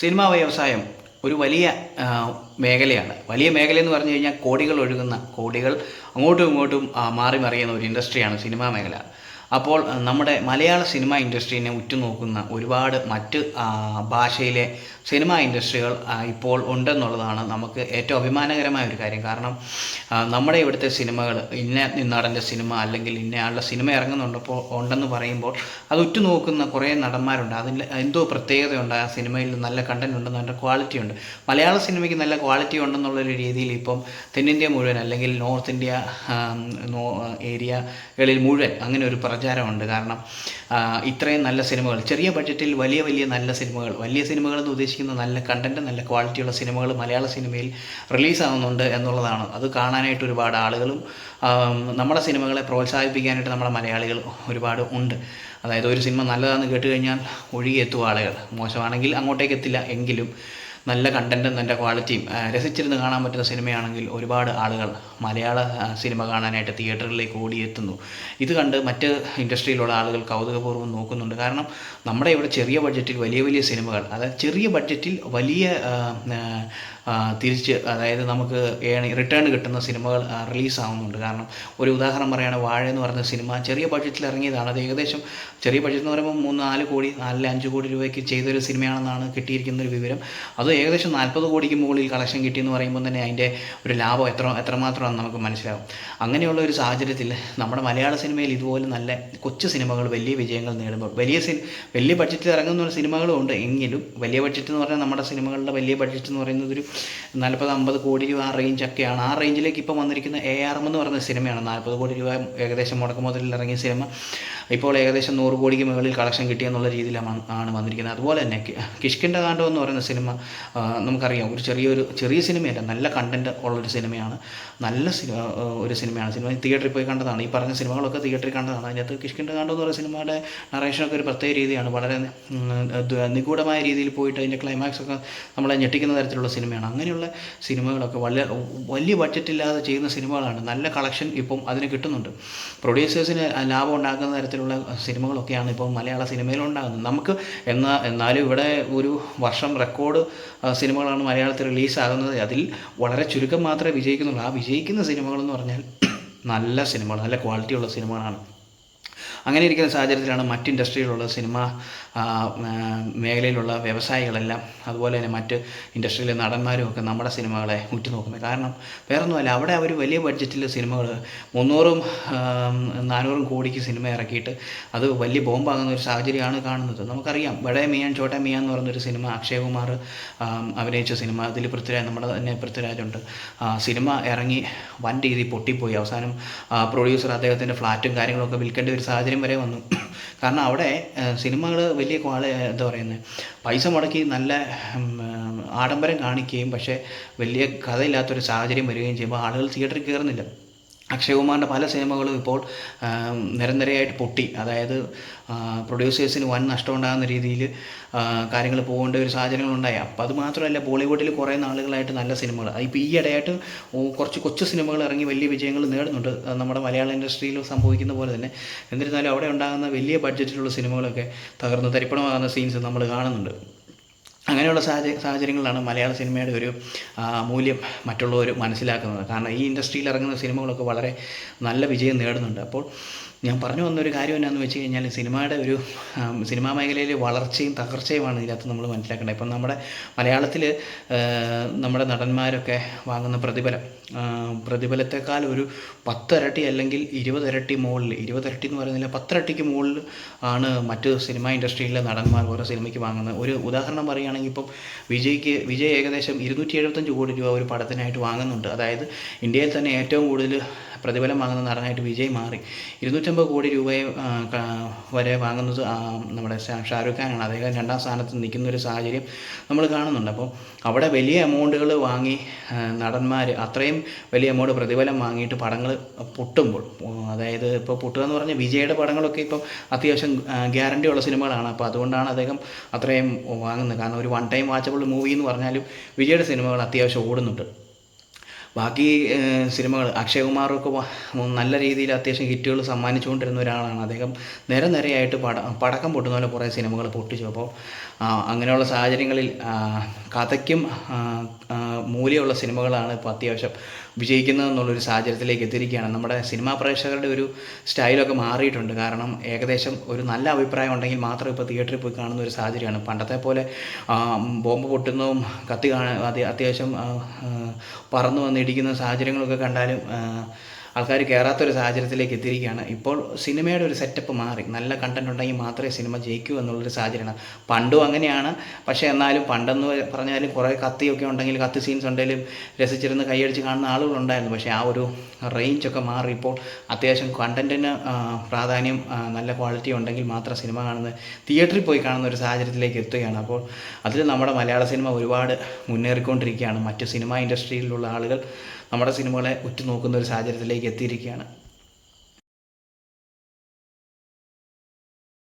Cinema വ്യവസായം ഒരു വലിയ മേഖലയാണ്. വലിയ മേഖല എന്ന് പറഞ്ഞു കഴിഞ്ഞാൽ കോടികൾ ഒഴുകുന്ന കോടികൾ അങ്ങോട്ടും ഇങ്ങോട്ടും മാറി മറിയുന്ന ഒരു ഇൻഡസ്ട്രിയാണ് സിനിമാ മേഖല. അപ്പോൾ നമ്മുടെ മലയാള സിനിമ ഇൻഡസ്ട്രീനെ ഉറ്റുനോക്കുന്ന ഒരുപാട് മറ്റ് ഭാഷയിലെ സിനിമ ഇൻഡസ്ട്രികൾ ഇപ്പോൾ ഉണ്ടെന്നുള്ളതാണ് നമുക്ക് ഏറ്റവും അഭിമാനകരമായ ഒരു കാര്യം. കാരണം നമ്മുടെ ഇവിടുത്തെ സിനിമകൾ ഇന്ന നടന്റെ സിനിമ അല്ലെങ്കിൽ ഇന്നയാളുടെ സിനിമ ഇറങ്ങുന്നുണ്ടപ്പോൾ ഉണ്ടെന്ന് പറയുമ്പോൾ അത് ഉറ്റുനോക്കുന്ന കുറേ നടന്മാരുണ്ട്. അതിൽ എന്തോ പ്രത്യേകതയുണ്ട്. ആ സിനിമയിൽ നല്ല കണ്ടന്റ് ഉണ്ട് നല്ല ക്വാളിറ്റി ഉണ്ട്. മലയാള സിനിമയ്ക്ക് നല്ല ക്വാളിറ്റി ഉണ്ടെന്നുള്ളൊരു രീതിയിൽ ഇപ്പം തെന്നിന്ത്യ മുഴുവൻ അല്ലെങ്കിൽ നോർത്ത് ഇന്ത്യ ഏരിയകളിൽ മുഴുവൻ അങ്ങനെ ഒരു പ്രചാരമുണ്ട്. കാരണം ഇത്രയും നല്ല സിനിമകൾ ചെറിയ ബഡ്ജറ്റിൽ വലിയ വലിയ നല്ല സിനിമകൾ വലിയ സിനിമകൾ എന്ന് ഉദ്ദേശിക്കുന്ന നല്ല കണ്ടന്റ് നല്ല ക്വാളിറ്റിയുള്ള സിനിമകൾ മലയാള സിനിമയിൽ റിലീസാവുന്നുണ്ട് എന്നുള്ളതാണ്. അത് കാണാനായിട്ട് ഒരുപാട് ആളുകളും നമ്മുടെ സിനിമകളെ പ്രോത്സാഹിപ്പിക്കാനായിട്ട് നമ്മുടെ മലയാളികൾ ഒരുപാട് ഉണ്ട്. അതായത് ഒരു സിനിമ നല്ലതാണെന്ന് കേട്ടുകഴിഞ്ഞാൽ ഒഴുകിയെത്തും ആളുകൾ. മോശമാണെങ്കിൽ അങ്ങോട്ടേക്ക് എത്തില്ല എങ്കിലും നല്ല കണ്ടന്റും നല്ല ക്വാളിറ്റിയും രസിച്ചിരുന്ന് കാണാൻ പറ്റുന്ന സിനിമയാണെങ്കിൽ ഒരുപാട് ആളുകൾ മലയാള സിനിമ കാണാനായിട്ട് തിയേറ്ററിലേക്ക് ഓടിയെത്തുന്നു. ഇത് കണ്ട് മറ്റ് ഇൻഡസ്ട്രിയിലുള്ള ആളുകൾ കൗതുകപൂർവം നോക്കുന്നുണ്ട്. കാരണം നമ്മുടെ ഇവിടെ ചെറിയ ബഡ്ജറ്റിൽ വലിയ വലിയ സിനിമകൾ അതായത് ചെറിയ ബഡ്ജറ്റിൽ വലിയ തിരിച്ച് അതായത് നമുക്ക് റിട്ടേൺ കിട്ടുന്ന സിനിമകൾ റിലീസാവുന്നുണ്ട് കാരണം ഒരു ഉദാഹരണം പറയുകയാണ് വാഴ എന്ന് പറയുന്ന സിനിമ ചെറിയ ബഡ്ജറ്റിൽ ഇറങ്ങിയതാണ്. അത് ഏകദേശം ചെറിയ ബഡ്ജറ്റ് എന്ന് പറയുമ്പോൾ മൂന്ന് നാല് കോടി നാല് അഞ്ച് കോടി രൂപയ്ക്ക് ചെയ്തൊരു സിനിമയാണെന്നാണ് കിട്ടിയിരിക്കുന്ന ഒരു വിവരം. അത് ഏകദേശം നാൽപ്പത് കോടിക്ക് മുകളിൽ കളക്ഷൻ കിട്ടിയെന്ന് പറയുമ്പോൾ തന്നെ അതിന്റെ ഒരു ലാഭം എത്ര എത്രമാത്രമാണെന്ന് നമുക്ക് മനസ്സിലാവും. അങ്ങനെയുള്ള ഒരു സാഹചര്യത്തിൽ നമ്മുടെ മലയാള സിനിമയിൽ ഇതുപോലെ നല്ല കൊച്ചു സിനിമകൾ വലിയ വിജയങ്ങൾ നേടുമ്പോൾ വലിയ സിനി വലിയ ബഡ്ജറ്റിൽ ഇറങ്ങുന്ന സിനിമകളും ഉണ്ട്. എങ്കിലും വലിയ ബഡ്ജറ്റ് എന്ന് പറഞ്ഞാൽ നമ്മുടെ സിനിമകളുടെ വലിയ ബഡ്ജറ്റ് എന്ന് പറയുന്നത് ഒരു നാൽപ്പത് അമ്പത് കോടി രൂപ ആ റേഞ്ചൊക്കെയാണ് ആ റേഞ്ചിലേക്ക് ഇപ്പോൾ വന്നിരിക്കുന്ന എ ആർ എം എന്ന് പറയുന്ന സിനിമയാണ്. നാൽപ്പത് കോടി രൂപ ഏകദേശം മുടക്ക് മുതലിൽ ഇറങ്ങിയ സിനിമ. ഇപ്പോൾ ഏകദേശം നൂറ് കോടിക്ക് മുകളിൽ കളക്ഷൻ കിട്ടിയെന്നുള്ള രീതിയിലാണ് ആണ് വന്നിരിക്കുന്നത്. അതുപോലെ തന്നെ കിഷ്കിന്റെ കാണ്ഡം എന്ന് പറയുന്ന സിനിമ നമുക്കറിയാം. ഒരു ചെറിയൊരു ചെറിയ സിനിമയല്ല നല്ല കണ്ടന്റ് ഉള്ളൊരു സിനിമയാണ്. നല്ല ഒരു സിനിമയാണ്. സിനിമ തിയേറ്ററിൽ പോയി കണ്ടതാണ്. ഈ പറഞ്ഞ സിനിമകളൊക്കെ തിയേറ്ററിൽ കണ്ടതാണ്. അതിനകത്ത് കിഷ്കിന്റെ കാണ്ഡം എന്ന് പറയുന്ന സിനിമയുടെ നറേഷനൊക്കെ ഒരു പ്രത്യേക രീതിയാണ്. വളരെ നിഗൂഢമായ രീതിയിൽ പോയിട്ട് അതിന്റെ ക്ലൈമാക്സ് ഒക്കെ നമ്മളെ ഞെട്ടിക്കുന്ന തരത്തിലുള്ള സിനിമയാണ്. അങ്ങനെയുള്ള സിനിമകളൊക്കെ വലിയ വലിയ ബഡ്ജറ്റില്ലാതെ ചെയ്യുന്ന സിനിമകളാണ്. നല്ല കളക്ഷൻ ഇപ്പം അതിന് കിട്ടുന്നുണ്ട്. പ്രൊഡ്യൂസേഴ്സിന് ലാഭം ഉണ്ടാക്കുന്ന തരത്തിലുള്ള സിനിമകളൊക്കെയാണ് ഇപ്പോൾ മലയാള സിനിമയിൽ ഉണ്ടാകുന്നത്. നമുക്ക് എന്നാൽ എന്നാലും ഇവിടെ ഒരു വർഷം റെക്കോർഡ് സിനിമകളാണ് മലയാളത്തിൽ റിലീസാകുന്നത്. അതിൽ വളരെ ചുരുക്കം മാത്രമേ വിജയിക്കുന്നുള്ളൂ. ആ വിജയിക്കുന്ന സിനിമകളെന്ന് പറഞ്ഞാൽ നല്ല സിനിമകൾ നല്ല ക്വാളിറ്റിയുള്ള സിനിമകളാണ്. അങ്ങനെ ഇരിക്കുന്ന സാഹചര്യത്തിലാണ് മറ്റ് ഇൻഡസ്ട്രിയിലുള്ള സിനിമ മേഖലയിലുള്ള വ്യവസായികളെല്ലാം അതുപോലെ തന്നെ മറ്റ് ഇൻഡസ്ട്രിയിലെ നടന്മാരും ഒക്കെ നമ്മുടെ സിനിമകളെ ഉറ്റുനോക്കുന്നത്. കാരണം വേറൊന്നുമല്ല അവിടെ അവർ വലിയ ബഡ്ജറ്റിൽ സിനിമകൾ മുന്നൂറും നാനൂറും കോടിക്ക് സിനിമ ഇറക്കിയിട്ട് അത് വലിയ ബോംബാകുന്ന ഒരു സാഹചര്യമാണ് കാണുന്നത്. നമുക്കറിയാം ബഡേ മിയാൻ ചോട്ടെ മിയാൻ എന്ന് പറയുന്നൊരു സിനിമ അക്ഷയ് കുമാർ അഭിനയിച്ച സിനിമ അതിൽ പൃഥ്വിരാജ് നമ്മുടെ തന്നെ പൃഥ്വിരാജുണ്ട് സിനിമ ഇറങ്ങി വൻ രീതിയിൽ പൊട്ടിപ്പോയി. അവസാനം പ്രൊഡ്യൂസർ അദ്ദേഹത്തിന്റെ ഫ്ലാറ്റും കാര്യങ്ങളൊക്കെ വിൽക്കേണ്ട ഒരു സാഹചര്യം വരെ വന്നു. കാരണം അവിടെ സിനിമകൾ വലിയ ക്വാളി എന്താ പറയുന്നത് പൈസ മുടക്കി നല്ല ആഡംബരം കാണിക്കുകയും പക്ഷേ വലിയ കഥയില്ലാത്തൊരു സാഹചര്യം വരികയും ചെയ്യുമ്പോൾ ആളുകൾ തിയേറ്ററിൽ കയറുന്നില്ല. അക്ഷയകുമാറിന്റെ പല സിനിമകളും ഇപ്പോൾ നിരന്തരമായിട്ട് പൊട്ടി. അതായത് പ്രൊഡ്യൂസേഴ്സിന് വൻ നഷ്ടമുണ്ടാകുന്ന രീതിയിൽ കാര്യങ്ങൾ പോകേണ്ട ഒരു സാഹചര്യങ്ങളുണ്ടായി അപ്പോൾ അത് മാത്രമല്ല ബോളിവുഡിൽ കുറേ നാളുകളായിട്ട് നല്ല സിനിമകൾ. ഇപ്പോൾ ഈ ഇടയായിട്ട് കുറച്ച് കൊച്ചു സിനിമകൾ ഇറങ്ങി വലിയ വിജയങ്ങൾ നേടുന്നുണ്ട്. നമ്മുടെ മലയാള ഇൻഡസ്ട്രിയിൽ സംഭവിക്കുന്ന പോലെ തന്നെ. എന്നിരുന്നാലും അവിടെ ഉണ്ടാകുന്ന വലിയ ബഡ്ജറ്റിലുള്ള സിനിമകളൊക്കെ തകർന്ന് തരിപ്പണമാകുന്ന സീൻസ് നമ്മൾ കാണുന്നുണ്ട്. അങ്ങനെയുള്ള സാഹചര്യ സാഹചര്യങ്ങളിലാണ് മലയാള സിനിമയുടെ ഒരു മൂല്യം മറ്റുള്ളവർ മനസ്സിലാക്കുന്നത്. കാരണം ഈ ഇൻഡസ്ട്രിയിൽ ഇറങ്ങുന്ന സിനിമകളൊക്കെ വളരെ നല്ല വിജയം നേടുന്നുണ്ട്. അപ്പോൾ ഞാൻ പറഞ്ഞു വന്നൊരു കാര്യം എന്നാന്ന് വെച്ച് കഴിഞ്ഞാൽ സിനിമയുടെ ഒരു സിനിമാ മേഖലയിലെ വളർച്ചയും തകർച്ചയുമാണ് ഇതിനകത്ത് നമ്മൾ മനസ്സിലാക്കേണ്ടത്. ഇപ്പം നമ്മുടെ മലയാളത്തിൽ നമ്മുടെ നടന്മാരൊക്കെ വാങ്ങുന്ന പ്രതിഫലം പ്രതിഫലത്തെക്കാൾ ഒരു പത്തിരട്ടി അല്ലെങ്കിൽ ഇരുപതിരട്ടി മുകളിൽ ഇരുപതിരട്ടി എന്ന് പറയുന്നില്ല പത്തിരട്ടിക്ക് മുകളിൽ ആണ് മറ്റ് സിനിമാ ഇൻഡസ്ട്രിയിലെ നടന്മാർ ഓരോ സിനിമയ്ക്ക് വാങ്ങുന്നത്. ഒരു ഉദാഹരണം പറയുകയാണെങ്കിൽ ഇപ്പം വിജയ്ക്ക് വിജയ് ഏകദേശം ഇരുന്നൂറ്റി എഴുപത്തഞ്ച് കോടി രൂപ ഒരു പടത്തിനായിട്ട് വാങ്ങുന്നുണ്ട്. അതായത് ഇന്ത്യയിൽ തന്നെ ഏറ്റവും കൂടുതൽ പ്രതിഫലം വാങ്ങുന്ന നടനായിട്ട് വിജയ് മാറി. ഇരുന്നൂറ്റമ്പത് കോടി രൂപയെ വരെ വാങ്ങുന്നത് നമ്മുടെ ഷാരൂഖ് ഖാനാണ്. അദ്ദേഹം രണ്ടാം സ്ഥാനത്ത് നിൽക്കുന്ന ഒരു സാഹചര്യം നമ്മൾ കാണുന്നുണ്ട്. അപ്പോൾ അവിടെ വലിയ എമൗണ്ടുകൾ വാങ്ങി നടന്മാർ അത്രയും വലിയ എമൗണ്ട് പ്രതിഫലം വാങ്ങിയിട്ട് പടങ്ങൾ പൊട്ടുമ്പോൾ അതായത് ഇപ്പോൾ പൊട്ടുക എന്ന് പറഞ്ഞാൽ വിജയുടെ പടങ്ങളൊക്കെ ഇപ്പം അത്യാവശ്യം ഗ്യാരണ്ടി ഉള്ള സിനിമകളാണ്. അപ്പോൾ അതുകൊണ്ടാണ് അദ്ദേഹം അത്രയും വാങ്ങുന്നത്. കാരണം ഒരു വൺ ടൈം വാച്ചബിൾ മൂവി എന്ന് പറഞ്ഞാലും വിജയുടെ സിനിമകൾ അത്യാവശ്യം ഓടുന്നുണ്ട്. ബാക്കി സിനിമകൾ അക്ഷയകുമാറൊക്കെ കുമാറൊക്കെ നല്ല രീതിയിൽ അത്യാവശ്യം ഹിറ്റുകൾ സമ്മാനിച്ചുകൊണ്ടിരുന്ന ഒരാളാണ്. അദ്ദേഹം നിര നിരയായിട്ട് പട പടക്കം പൊട്ടുന്ന പോലെ കുറേ സിനിമകൾ പൊട്ടിച്ചു. അപ്പോൾ അങ്ങനെയുള്ള സാഹചര്യങ്ങളിൽ കഥയ്ക്കും മൂല്യമുള്ള സിനിമകളാണ് ഇപ്പോൾ അത്യാവശ്യം വിജയിക്കുന്നത് എന്നുള്ളൊരു സാഹചര്യത്തിലേക്ക് എത്തിയിരിക്കുകയാണ്. നമ്മുടെ സിനിമാ പ്രേക്ഷകരുടെ ഒരു സ്റ്റൈലൊക്കെ മാറിയിട്ടുണ്ട്. കാരണം ഏകദേശം ഒരു നല്ല അഭിപ്രായം ഉണ്ടെങ്കിൽ മാത്രം ഇപ്പോൾ തിയേറ്ററിൽ പോയി കാണുന്ന ഒരു സാഹചര്യമാണ്. പണ്ടത്തെ പോലെ ബോംബ് പൊട്ടുന്നതും കത്തി കാണാൻ അത് അത്യാവശ്യം പറന്നു വന്നിടിക്കുന്ന സാഹചര്യങ്ങളൊക്കെ കണ്ടാലും ആൾക്കാർ കയറാത്തൊരു സാഹചര്യത്തിലേക്ക് എത്തിയിരിക്കുകയാണ്. ഇപ്പോൾ സിനിമയുടെ ഒരു സെറ്റപ്പ് മാറി. നല്ല കണ്ടന്റ് ഉണ്ടെങ്കിൽ മാത്രമേ സിനിമ ജയിക്കൂ എന്നുള്ളൊരു സാഹചര്യമാണ്. പണ്ടും അങ്ങനെയാണ്. പക്ഷേ എന്നാലും പണ്ടെന്ന് പറഞ്ഞാലും കുറേ കത്തിയൊക്കെ ഉണ്ടെങ്കിൽ കത്തി സീൻസ് ഉണ്ടെങ്കിലും രസിച്ചിരുന്ന് കൈയടിച്ച് കാണുന്ന ആളുകളുണ്ടായിരുന്നു. പക്ഷേ ആ ഒരു റേഞ്ചൊക്കെ മാറി. ഇപ്പോൾ അത്യാവശ്യം കണ്ടന്റിന് പ്രാധാന്യം നല്ല ക്വാളിറ്റി ഉണ്ടെങ്കിൽ മാത്രം സിനിമ കാണുന്നത് തിയേറ്ററിൽ പോയി കാണുന്ന ഒരു സാഹചര്യത്തിലേക്ക് എത്തുകയാണ്. അപ്പോൾ അതിൽ നമ്മുടെ മലയാള സിനിമ ഒരുപാട് മുന്നേറിക്കൊണ്ടിരിക്കുകയാണ്. മറ്റ് സിനിമ ഇൻഡസ്ട്രിയിലുള്ള ആളുകൾ നമ്മുടെ സിനിമകളെ ഉറ്റുനോക്കുന്ന ഒരു സാഹചര്യത്തിലേക്ക് എത്തിയിരിക്കുകയാണ്.